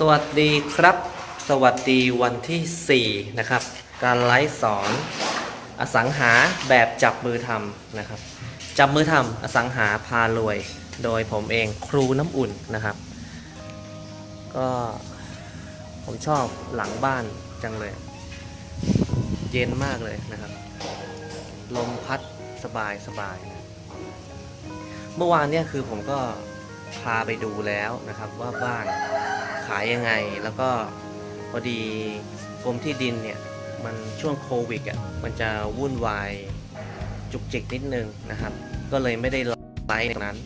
สวัสดีครับ สวัสดีวันที่ 4 นะครับ การไลฟ์สอนอสังหาแบบจับมือทำนะครับ จับมือทำอสังหาพารวย โดยผมเองครูน้ำอุ่นนะครับ ก็ผมชอบหลังบ้านจังเลย เย็นมากเลยนะครับ ลมพัดสบายสบายนะเมื่อวานเนี่ยคือผมก็พาไปดูแล้วนะครับว่าบ้าน ขายยังไง แล้วก็พอดีกรมที่ดินเนี่ยมันช่วงโควิดอะมันจะวุ่นวายจุกจิกนิดนึงนะครับ ก็เลยไม่ได้ไลฟ์ในนั้น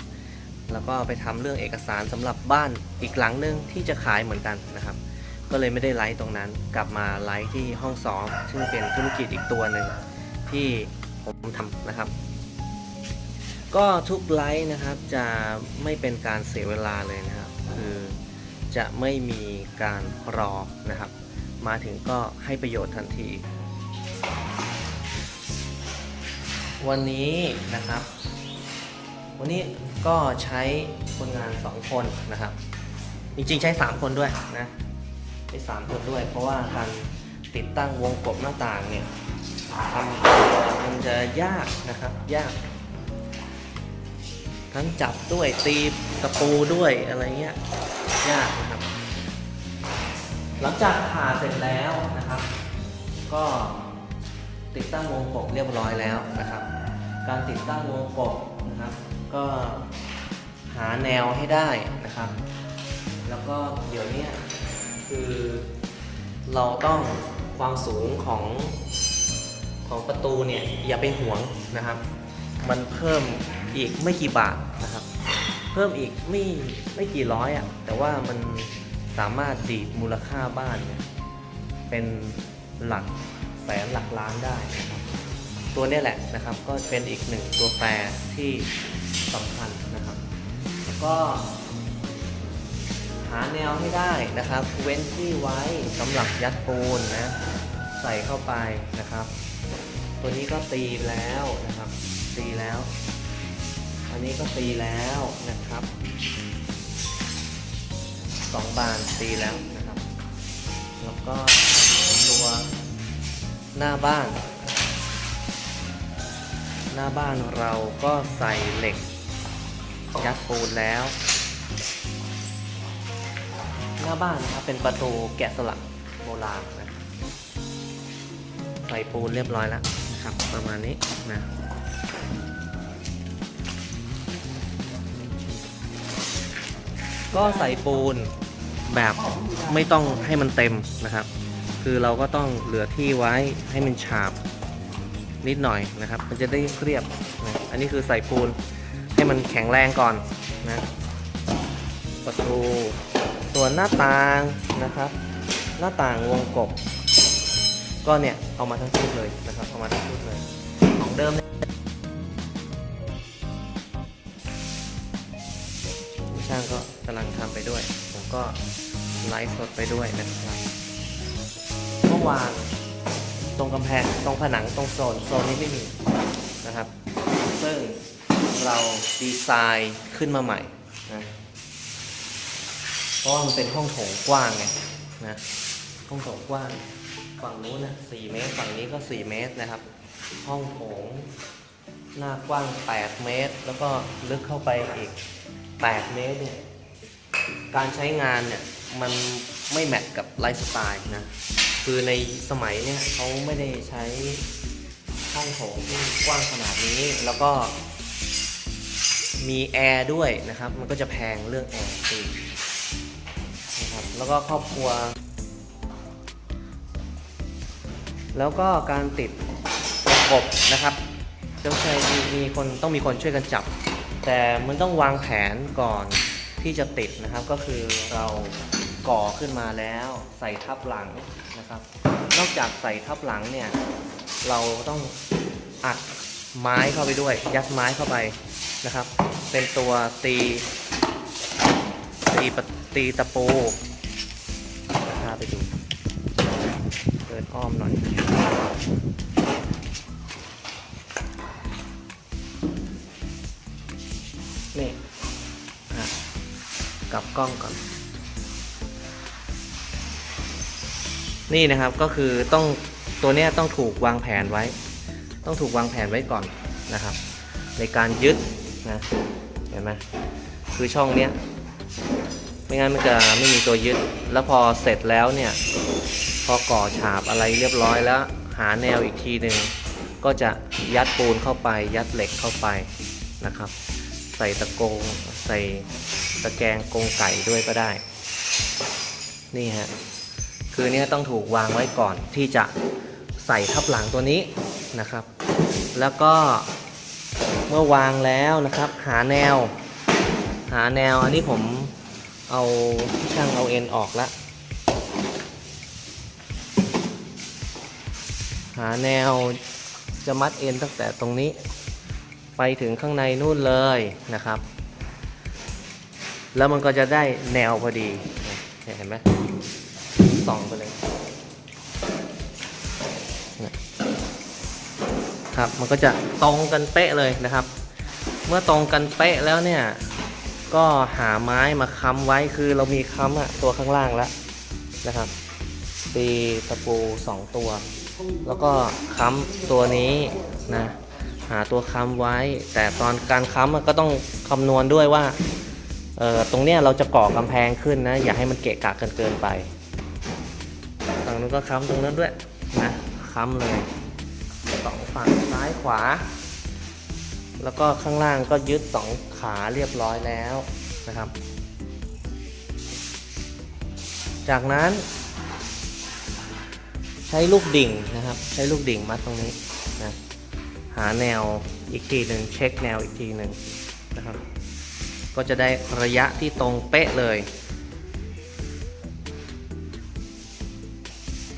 แล้วก็ไปทำเรื่องเอกสารสำหรับบ้านอีกหลังนึงที่จะขายเหมือนกันนะครับ ก็เลยไม่ได้ไลฟ์ตรงนั้น กลับมาไลฟ์ที่ห้องซ้อมซึ่งเป็นธุรกิจอีกตัวหนึ่งที่ผมทำนะครับ ก็ทุกไลฟ์นะครับจะไม่เป็นการเสียเวลาเลยนะครับ คือ จะไม่มีการรอนะครับ มาถึงก็ให้ประโยชน์ทันที วันนี้นะครับ วันนี้ก็ใช้คนงาน 2 คนนะครับ จริงๆใช้ 3 คนด้วยนะใช้3คนด้วย เพราะว่าการติดตั้งวงกบหน้าต่างเนี่ยทำมันจะยากนะครับยาก ทั้งจับด้วยตีตะปูด้วยอะไรเงี้ย ยากนะครับ หลังจากผ่าเสร็จแล้วนะครับ ก็ติดตั้งวงกบเรียบร้อยแล้วนะครับ การติดตั้งวงกบนะครับ ก็หาแนวให้ได้นะครับ แล้วก็เดี๋ยวนี้คือเราต้องความสูงของของประตูเนี่ยอย่าไปห่วงนะครับ มันเพิ่มอีกไม่กี่บาทนะครับ พิ่มอีกไม่ไม่กี่ร้อยอะ่ะแต่ว่ามันสามารถดีดมูลค่าบ้านเนี่ยเป็นหลักแสนหลักล้านได้นะครับตัวนี้แหละนะครับก็เป็นอีกหนึ่งตัวแปรที่สำคัญนะครับแล้วก็หาแนวให้ได้นะครับ เว้นที่ไว้สำหรับยัดปูนนะใส่เข้าไปนะครับ ตัวนี้ก็ตีแล้วนะครับ ตีแล้ว อันนี้ก็ตีแล้วนะครับสองบานตีแล้วนะครับ แล้วก็ตัวหน้าบ้าน หน้าบ้านเราก็ใส่เหล็ก ยัดปูนแล้ว หน้าบ้านนะครับเป็นประตูแกะสลักโบราณนะใส่ปูนเรียบร้อยแล้วนะครับ ประมาณนี้นะ ก็ใส่ปูนแบบไม่ต้องให้มันเต็มนะครับ คือเราก็ต้องเหลือที่ไว้ให้มันฉาบนิดหน่อยนะครับ มันจะได้เรียบนะอันนี้คือใส่ปูนให้มันแข็งแรงก่อนนะประตูส่วนหน้าต่างนะครับ หน้าต่างวงกบ ก็เนี่ยเอามาทั้งชุดเลยนะครับเอามาทั้งชุดเลยางก็กำลังทำไปด้วย ผมก็ไลฟ์สดไปด้วยนะครับเมื่อวานตรงกำแพงตรงผนังตรงโซนโซนนี้ไม่มีนะครับ ซึ่งเราดีไซน์ขึ้นมาใหม่นะเพราะว่ามันเป็นห้องโถงกว้างไงนะห้องโถงกว้างฝั่งนู้นนะ4เมตร ฝั่งนี้ก็4เมตรนะครับ ห้องโถงหน้ากว้าง 8 เมตร แล้วก็ลึกเข้าไปอีก 8 เมตรเนี่ย การใช้งานเนี่ย มันไม่แมทกับไลฟ์สไตล์นะ คือในสมัยเนี่ยเขาไม่ได้ใช้ห้องโถงที่กว้างขนาดนี้แล้วก็มีแอร์ด้วยนะครับ มันก็จะแพงเรื่องแอร์อีนะครับ แล้วก็ครอบครัว แล้วก็การติดประกบนะครับต้องใช้มีคนต้องมีคนช่วยกันจับ แต่มันต้องวางแผนก่อนที่จะติดนะครับ ก็คือเราก่อขึ้นมาแล้วใส่ทับหลังนะครับ นอกจากใส่ทับหลังเนี่ยเราต้องอัดไม้เข้าไปด้วย ยัดไม้เข้าไปนะครับ เป็นตัวตีตีตีตะปูพาไปดูเดินอ้อมหน่อย นี่กลับกล้องก่อน นี่นะครับก็คือต้องตัวเนี้ยต้องถูกวางแผนไว้ ต้องถูกวางแผนไว้ก่อนนะครับ ในการยึดนะเห็นไหมคือช่องเนี้ยไม่งั้นมันจะไม่มีตัวยึด แล้วพอเสร็จแล้วเนี่ยพอก่อฉาบอะไรเรียบร้อยแล้ว หาแนวอีกทีหนึ่งก็จะยัดปูนเข้าไปยัดเหล็กเข้าไปนะครับ ใส่ตะกงใส่ตะแกรงกงไก่ด้วยก็ได้ นี่ฮะคือเนี่ยต้องถูกวางไว้ก่อนที่จะใส่ทับหลังตัวนี้นะครับ แล้วก็เมื่อวางแล้วนะครับ หาแนว หาแนวอันนี้ผมเอาช่างเอาเอ็นออกล้วหาแนวจะมัดเอ็นตั้งแต่ตรงนี้ ไปถึงข้างในนู่นเลยนะครับ แล้วมันก็จะได้แนวพอดีเห็นไหมส่องไปเลยครับมันก็จะตรงกันเป๊ะเลยนะครับ เมื่อตรงกันเป๊ะแล้วเนี่ยก็หาไม้มาค้ำไว้คือเรามีค้ำอะตัวข้างล่างแล้วนะครับตีตะปูสองตัว แล้วก็ค้ำตัวนี้นะ หาตัวค้ำไว้ แต่ตอนการค้ำก็ต้องคำนวณด้วยว่าตรงเนี้ยเราจะก่อกำแพงขึ้นนะ อย่าให้มันเกะกะกันเกินไปฝั่งนู้นก็ค้ำตรงนั้นด้วยนะค้ำเลยสองฝั่งซ้ายขวา แล้วก็ข้างล่างก็ยึดสองขาเรียบร้อยแล้วนะครับ จากนั้น ใช้ลูกดิ่งนะครับ ใช้ลูกดิ่งมัดตรงนี้าแนวอีกทีหนึ่งเช็คแนวอีกทีหนึ่งนะครับ ก็จะได้ระยะที่ตรงเป๊ะเลย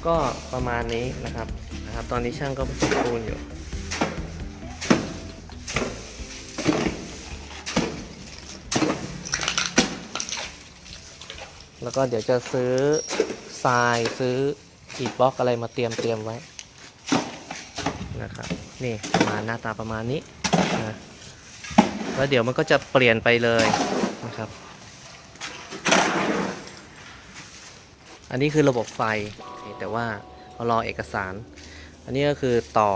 ก็ประมาณนี้นะครับนะครับ ตอนนี้ช่างก็ผสมปูนอยู่แล้วก็เดี๋ยวจะซื้อทรายซื้ออีกบล็อกอะไรมาเตรียมเตรียมไว้ นะครับนี่ประมาณหน้าตาประมาณนี้นะแล้วเดี๋ยวมันก็จะเปลี่ยนไปเลยนะครับ อันนี้คือระบบไฟแต่ว่าเรารอเอกสาร อันนี้ก็คือต่อ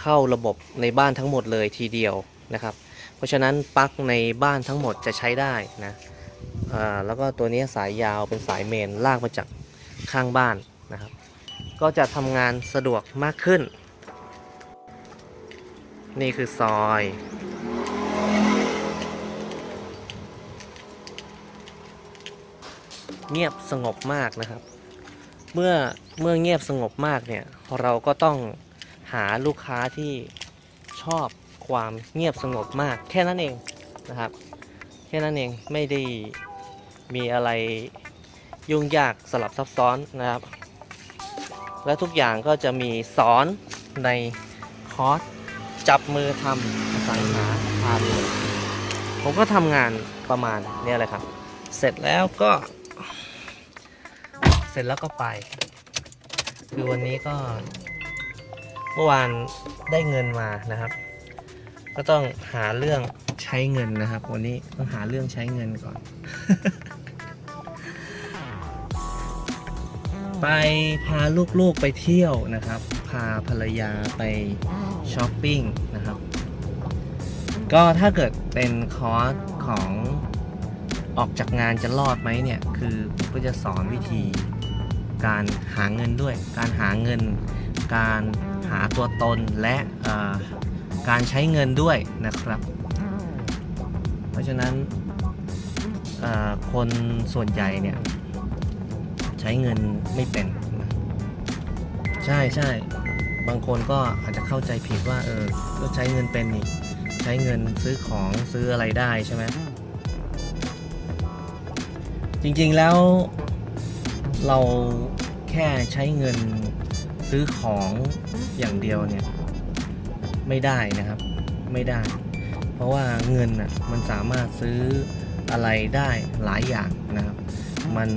เข้าระบบในบ้านทั้งหมดเลยทีเดียวนะครับ เพราะฉะนั้นปลั๊กในบ้านทั้งหมดจะใช้ได้นะอ่าแล้วก็ตัวนี้สายยาวเป็นสายเมนลากมาจากข้างบ้านนะครับ ก็จะทำงานสะดวกมากขึ้น นี่คือซอย เงียบสงบมากนะครับ เมื่อเมื่อเงียบสงบมากเนี่ย เราก็ต้องหาลูกค้าที่ชอบความเงียบสงบมาก แค่นั้นเองนะครับ แค่นั้นเองไม่ได้มีอะไรยุ่งยากสลับซับซ้อนนะครับ และทุกอย่างก็จะมีสอนในคอร์ส จับมือทำสังหาพาเรือนผมก็ทำงานประมาณนี้ยเลยครับ เสร็จแล้วก็ เสร็จแล้วก็ไป คือวันนี้ก็เมื่อวานได้เงินมานะครับ ก็ต้องหาเรื่องใช้เงินนะครับ วันนี้ต้องหาเรื่องใช้เงินก่อน ไปพาลูกๆไปเที่ยวนะครับ พาภรรยาไปช้อปปิ้งนะครับ ก็ถ้าเกิดเป็นคอร์สของออกจากงานจะรอดไหมเนี่ย คือผมก็จะสอนวิธีการหาเงินด้วย การหาเงิน การหาตัวตนและเอ่อการใช้เงินด้วยนะครับ เพราะฉะนั้นเอ่อคนส่วนใหญ่เนี่ย ใช้เงินไม่เป็น ใช่ใช่ บางคนก็อาจจะเข้าใจผิดว่าเออก็ใช้เงินเป็นนี่ใช้เงินซื้อของซื้ออะไรได้ใช่ไหมจริงๆแล้วเราแค่ใช้เงินซื้อของอย่างเดียวเนี่ยไม่ได้นะครับไม่ได้ เพราะว่าเงินอะมันสามารถซื้ออะไรได้หลายอย่างนะครับ มัน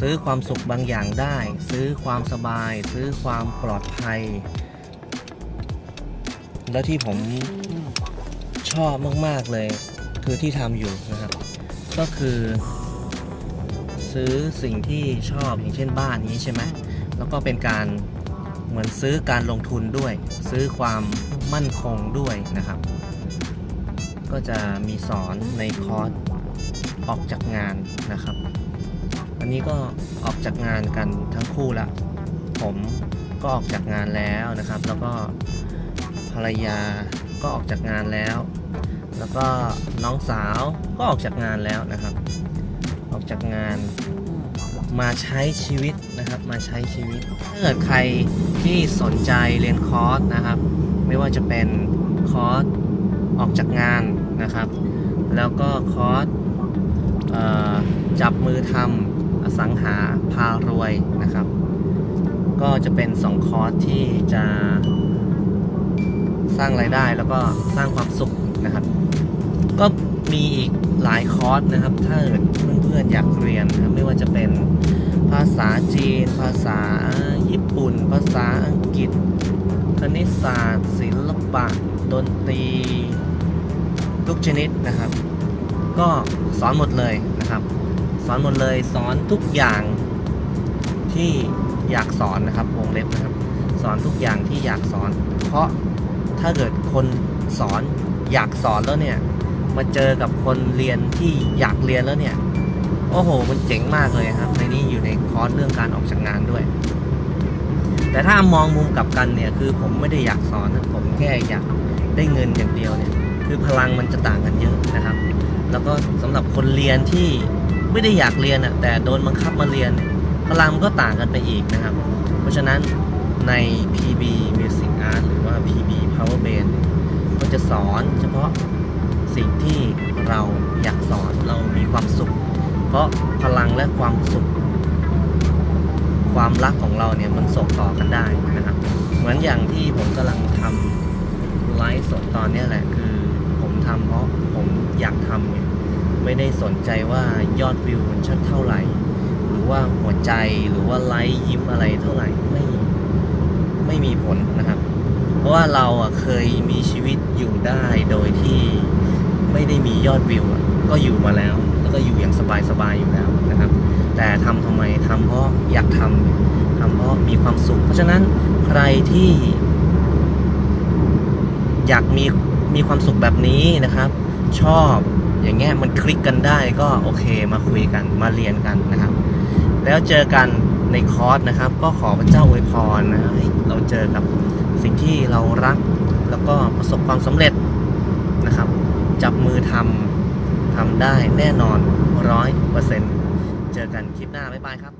ซื้อความสุขบางอย่างได้ ซื้อความสบาย ซื้อความปลอดภัย แล้วที่ผมชอบมาก ๆ เลย คือที่ทำอยู่นะครับ ก็คือ ซื้อสิ่งที่ชอบอย่างเช่นบ้านนี้ใช่ไหมแล้วก็เป็นการเหมือนซื้อการลงทุนด้วย ซื้อความมั่นคงด้วยนะครับ ก็จะมีสอนในคอร์สออกจากงานนะครับ อันนี้ก็ออกจากงานกันทั้งคู่ละ ผมก็ออกจากงานแล้วนะครับ แล้วก็ภรรยาก็ออกจากงานแล้ว แล้วก็น้องสาวก็ออกจากงานแล้วนะครับ ออกจากงานมาใช้ชีวิตนะครับมาใช้ชีวิตถ้าเกิดใครที่สนใจเรียนคอร์สนะครับ ไม่ว่าจะเป็นคอร์สออกจากงานนะครับ แล้วก็คอร์สจับมือทำ อสังหาพารวยนะครับ ก็จะเป็น 2 คอร์สที่จะสร้างรายได้แล้วก็สร้างความสุขนะครับ ก็มีอีกหลายคอร์สนะครับ ถ้าเกิดเพื่อนๆอยากเรียนนะครับไม่ว่าจะเป็นภาษาจีน ภาษาญี่ปุ่น ภาษาอังกฤษ คณิตศาสตร์ ศิลปะ ดนตรีทุกชนิดนะครับ ก็สอนหมดเลยนะครับ สอนหมดเลยสอนทุกอย่างที่อยากสอนนะครับวงเล็บนะครับ สอนทุกอย่างที่อยากสอน เพราะถ้าเกิดคนสอนอยากสอนแล้วเนี่ย มาเจอกับคนเรียนที่อยากเรียนแล้วเนี่ย โอ้โห มันเจ๋งมากเลยครับ ในนี้อยู่ในคอร์สเรื่องการออกจากงานด้วย แต่ถ้ามองมุมกลับกันเนี่ยคือผมไม่ได้อยากสอนนะผมแค่อยากได้เงินอย่างเดียวเนี่ย คือพลังมันจะต่างกันเยอะนะครับ แล้วก็สำหรับคนเรียนที่ ไม่ได้อยากเรียนอะแต่โดนบังคับมาเรียนเนี่ยพลังมันก็ต่างกันไปอีกนะครับ เพราะฉะนั้นใน PB Music Art หรือว่า PB Power Band ก็จะสอนเฉพาะสิ่งที่เราอยากสอนเรามีความสุข เพราะพลังและความสุข ความรักของเราเนี่ยมันส่งต่อกันได้นะครับ เหมือนอย่างที่ผมกำลังทำไลฟ์สดตอนนี้แหละคือผมทำเพราะผมอยากทำเนี่ย ไม่ได้สนใจว่ายอดวิวมันชัดเท่าไหร่ หรือว่าหัวใจหรือว่าไลค์ยิ้มอะไรเท่าไหร่ไม่ไม่มีผลนะครับ เพราะว่าเราอะเคยมีชีวิตอยู่ได้โดยที่ไม่ได้มียอดวิวก็อยู่มาแล้ว แล้วก็อยู่อย่างสบายๆอยู่แล้วนะครับ แต่ทำทำไมทำเพราะอยากทำทำเพราะมีความสุข เพราะฉะนั้นใครที่ อยากมีมีความสุขแบบนี้นะครับ ชอบ อย่างเงี้ยมันคลิกกันได้ก็โอเคมาคุยกันมาเรียนกันนะครับ แล้วเจอกันในคอร์สนะครับ ก็ขอพระเจ้าอวยพรนะเราเจอกับสิ่งที่เรารักแล้วก็ประสบความสำเร็จนะครับ จับมือทำทำได้แน่นอนร้อยเปอร์เซ็นต์เจอกันคลิปหน้า บ๊ายบายครับ